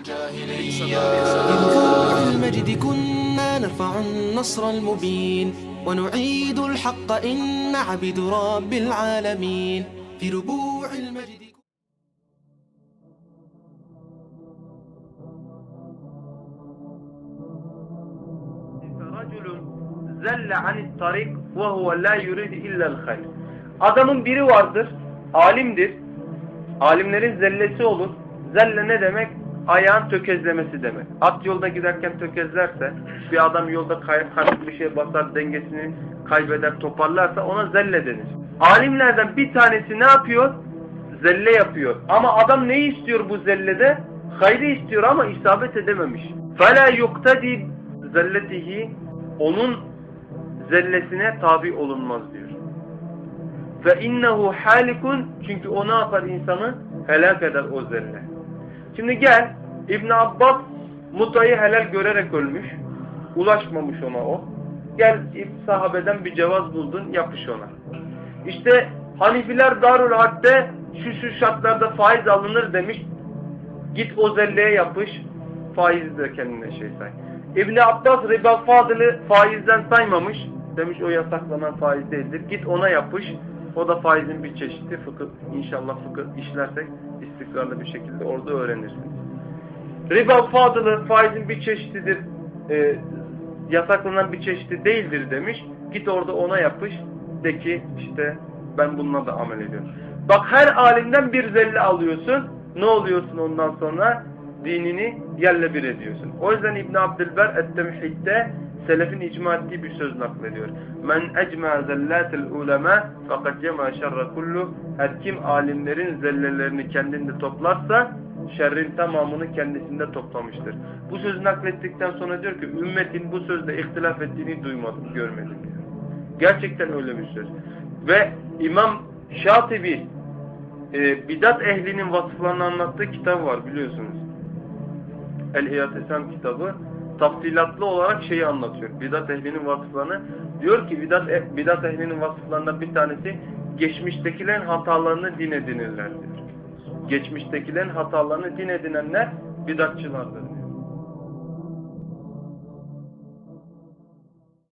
الجاهلية بفوع المجد كنا نرفع النصر المبين ونعيد الحق إن عبد رب العالمين في ربوع المجد رجل zelle anit tarik ve huve la yurid illa'l hayr. Adamın biri vardır, alimdir. Alimlerin zellesi olur. Zelle ne demek? Ayağın tökezlemesi demek. At yolda giderken tökezlerse, bir adam yolda kay kayıp bir şey basar, dengesini kaybeder, toparlarsa ona zelle denir. Alimlerden bir tanesi ne yapıyor? Zelle yapıyor. Ama adam neyi istiyor bu zellede? Hayrı istiyor ama isabet edememiş. فَلَا يُقْتَدِي zelletihi onun zellesine tabi olunmaz diyor. Fe innehu halikun çünkü o ne yapar insanı? Helak eder o zelle. Şimdi gel İbn Abbas mutayı helal görerek ölmüş. Ulaşmamış ona o. Gel sahabeden bir cevaz buldun yapış ona. İşte Hanifiler Darül Had'de şu şu şartlarda faiz alınır demiş. Git o zelleye yapış. Faizi de kendine şey say. İbn Abbas riba fadili faizden saymamış. Demiş o yasaklanan faiz değildir. Git ona yapış. O da faizin bir çeşidi. Fıkıh, inşallah fıkıh işlersek istikrarlı bir şekilde orada öğrenirsiniz. Riba fadili faizin bir çeşididir. E, yasaklanan bir çeşidi değildir demiş. Git orada ona yapış. De ki işte ben bununla da amel ediyorum. Bak her alimden bir zelle alıyorsun. Ne oluyorsun ondan sonra? Dinini yerle bir ediyorsun. O yüzden İbn Abdülber et-Temhid'de selefin icma ettiği bir söz naklediyor. Men ecma zellatil ulema fakat cema şerre kullu her kim alimlerin zellelerini kendinde toplarsa şerrin tamamını kendisinde toplamıştır. Bu sözü naklettikten sonra diyor ki ümmetin bu sözde ihtilaf ettiğini duymadım, görmedim diyor. Gerçekten öyle bir söz. Ve İmam Şatibi e, bidat ehlinin vasıflarını anlattığı kitap var biliyorsunuz. El-İyatesem kitabı tafsilatlı olarak şeyi anlatıyor. Bidat ehlinin vasıflarını. Diyor ki bidat, e- bidat ehlinin vasıflarından bir tanesi geçmiştekilerin hatalarını din edinirler diyor. Geçmiştekilerin hatalarını din edinenler bidatçılardır.